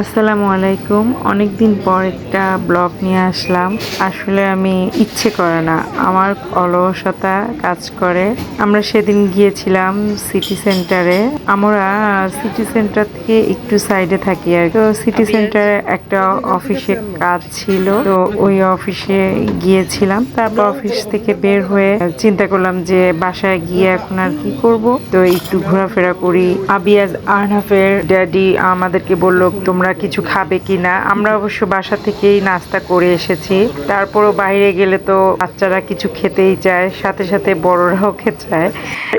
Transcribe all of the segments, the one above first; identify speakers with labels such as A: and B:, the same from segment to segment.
A: আসসালামু আলাইকুম। অনেকদিন পর একটা ব্লগ নিয়ে আসলাম। আসলে আমি ইচ্ছে করে না। আমার অলসতা কাজ করে। আমরা সেদিন গিয়েছিলাম সিটি সেন্টারে। আমরা সিটি সেন্টার থেকে একটু সাইডে থাকি আর তো সিটি সেন্টারে একটা অফিসে কাজ ছিল। তো ওই অফিসে গিয়েছিলাম। তারপর অফিস থেকে বের হয়ে চিন্তা করলাম যে বাসায় গিয়ে এখন আর কি করব। তো একটু ঘোরাফেরা করি। আবিয়াজ আরনাফের ড্যাডি আমাদেরকে বলল তোমরা কিছু খাবে কিনা? আমরা অবশ্য বাসা থেকেই নাস্তা করে এসেছি। তারপরও বাইরে গেলে তো বাচ্চারা কিছু খেতেই চায়, সাথে সাথে বড়রাও খেতে চায়।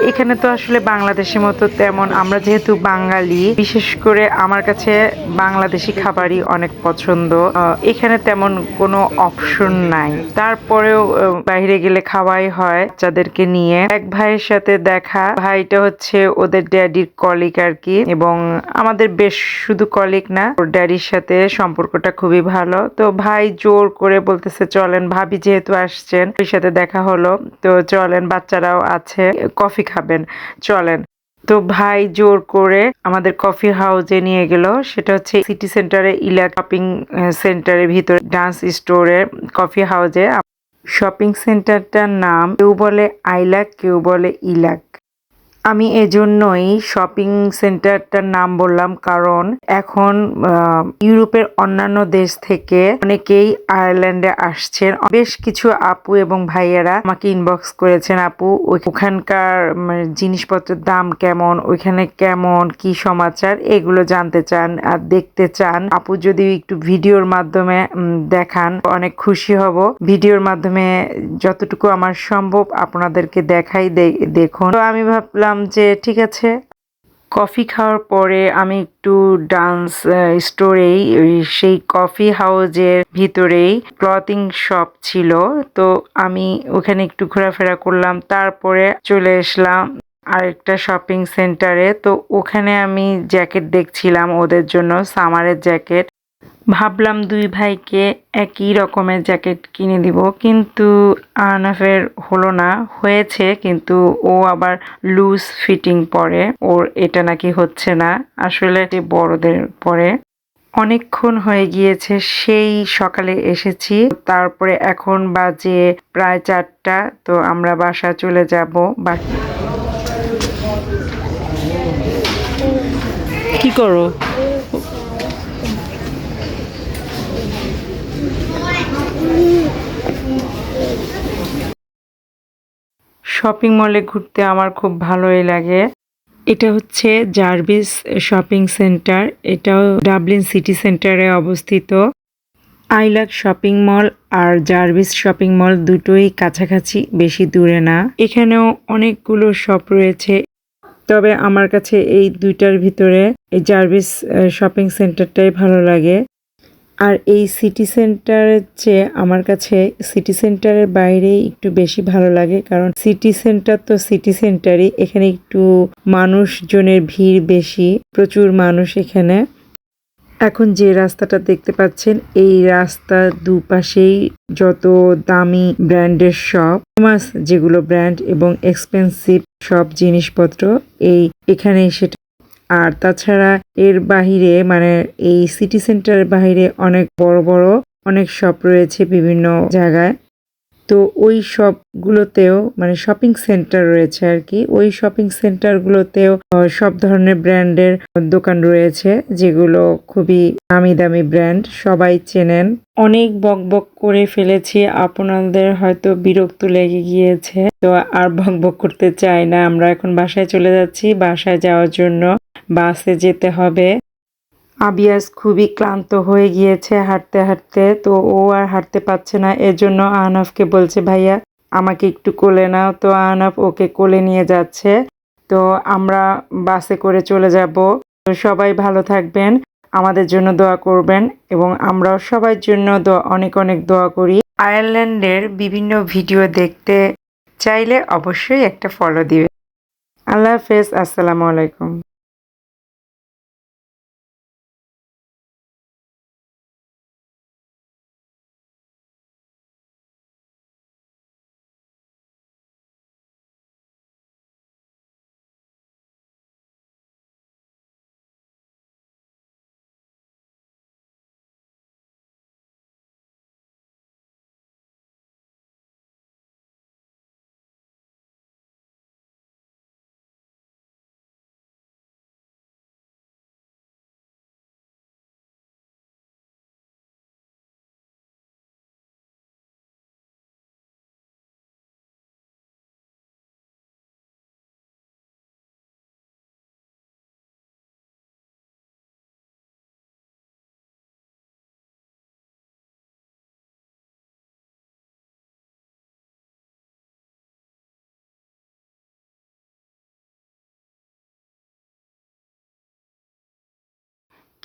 A: এখানে তো আসলে বাংলাদেশের মতো তেমন, আমরা যেহেতু বাঙালি, বিশেষ করে আমার কাছে বাংলাদেশি খাবারই অনেক পছন্দ। এখানে তেমন কোনো অপশন নাই। তারপরেও বাইরে গেলে খাওয়াই হয় বাচ্চাদেরকে নিয়ে। এক ভাইয়ের সাথে দেখা, ভাইটা হচ্ছে ওদের ড্যাডির কলিগ আর কি। এবং আমাদের বেশ শুধু কলিগ না ড্যাডির সাথে সম্পর্কটা খুবই ভালো। তো ভাই জোর করে বলতেছে, চলেন, ভাবি যেহেতু আসছেন ওর সাথে দেখা হলো। তো চলেন, বাচ্চারাও আছে, কফি খাবেন। চলেন। তো ভাই জোর করে আমাদের কফি হাউসে নিয়ে গেল। সেটা হচ্ছে সিটি সেন্টারে, ইলা শপিং সেন্টারের ভিতরে, ডান্স স্টোরের কফি হাউসে শপিং সেন্টারটার নাম, কেউ বলে আইলাক, কেউ বলে ইলাক। আমি এজন্যই শপিং সেন্টারটার নাম বললাম কারণ এখন ইউরোপের অন্যান্য দেশ থেকে অনেকেই আয়ারল্যান্ডে আসছেন। বেশ কিছু আপু এবং ভাইয়েরা আমাকে ইনবক্স করেছেন আপু ওখানকার মানে, জিনিসপত্রের দাম কেমন? ওইখানে কেমন? কি সমাচার? এগুলো জানতে চান আর দেখতে চান। আপু যদি একটু ভিডিওর মাধ্যমে দেখান অনেক খুশি হব। ভিডিওর মাধ্যমে যতটুকু আমার সম্ভব আপনাদেরকে দেখাই দেখুন। তো আমি ভাবলাম যে, ঠিক আছে। কফি খাওয়ার পরে আমি একটু ডান্স স্টোরেই সেই কফি হাউজের ভিতরেই ক্লথিং শপ ছিল। তো আমি ওখানে একটু ঘোরাফেরা করলাম। তারপরে চলে আসলাম আরেকটা শপিং সেন্টারে। তো ওখানে আমি জ্যাকেট দেখছিলাম ওদের জন্য, সামারের জ্যাকেট। ভাবলাম দুই ভাইকে একই রকমের জ্যাকেট কিনে দিব, কিন্তু আনাফের হলো না, হয়েছে, কিন্তু ও আবার লুজ ফিটিং পরে, ওর এটা নাকি হচ্ছে না, আসলে বড়দের পরে। অনেকক্ষণ হয়ে গিয়েছে, সেই সকালে এসেছি, তারপরে এখন বাজে প্রায় চারটা, তো আমরা বাসা চলে যাব, বা কি করো? শপিং মলে ঘুরতে আমার খুব ভালোই লাগে। এটা হচ্ছে জার্ভিস শপিং সেন্টার এটাও ডাবলিন সিটি সেন্টারে অবস্থিত। আইলাক শপিং মল আর জার্ভিস শপিং মল দুটোই কাছাকাছি, বেশি দূরে না। এখানেও অনেকগুলো শপ রয়েছে। তবে আমার কাছে এই দুইটার ভিতরে এই জার্ভিস শপিং সেন্টারটাই ভালো লাগে। আর এই সিটি সেন্টারের চেয়ে আমার কাছে সিটি সেন্টারের বাইরে একটু বেশি ভালো লাগে। কারণ সিটি সেন্টার তো সিটি সেন্টারই এখানে একটু মানুষজনের ভিড় বেশি, প্রচুর মানুষ এখানে। এখন যে রাস্তাটা দেখতে পাচ্ছেন, এই রাস্তার দুপাশেই যত দামি ব্র্যান্ডের ফেমাস যেগুলো ব্র্যান্ড এবং এক্সপেন্সিভ সব জিনিসপত্র, এই এখানে সেটা আর তাছাড়া এর বাহিরে মানে এই সিটি সেন্টারের বাহিরে অনেক বড় বড় অনেক শপ রয়েছে বিভিন্ন জায়গায়। তো ওই শপগুলোতেও মানে শপিং সেন্টার রয়েছে আর কি ওই শপিং সেন্টারগুলোতেও সব ধরনের ব্র্যান্ডের দোকান রয়েছে যেগুলো খুবই দামি দামি ব্র্যান্ড, সবাই চেনেন। অনেক বক বক করে ফেলেছি, আপনাদের হয়তো বিরক্ত লেগে গিয়েছে। তো আর বক বক করতে চাই না, আমরা এখন বাসায় চলে যাচ্ছি, বাসায় যাওয়ার জন্য। বাসে যেতে হবে। আবিয়াস খুবই ক্লান্ত হয়ে গিয়েছে হাঁটতে হাঁটতে, তো ও আর হাঁটতে পারছে না। এজন্য আহনাফকে বলছে, ভাইয়া, আমাকে একটু কোলে নাও। তো আহনাফ ওকে কোলে নিয়ে যাচ্ছে। তো আমরা বাসে করে চলে যাব। তো সবাই ভালো থাকবেন, আমাদের জন্য দোয়া করবেন এবং আমরাও সবার জন্য অনেক অনেক দোয়া করি। আয়ারল্যান্ডের বিভিন্ন ভিডিও দেখতে চাইলে অবশ্যই একটা ফলো দিবে আল্লাহ হাফেজ, আসসালামু আলাইকুম।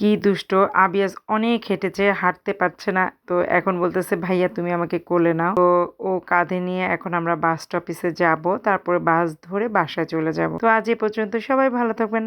A: কি দুষ্ট? আবিয়াস অনেক হেঁটেছে হাঁটতে পারছে না। তো এখন বলতেছে, ভাইয়া, তুমি আমাকে কোলে নাও। তো ও কাঁধে নিয়ে এখন আমরা বাস স্টপিসে যাব। তারপরে বাস ধরে বাসায় চলে যাব। তো আজ এ পর্যন্ত সবাই ভালো থাকবেন।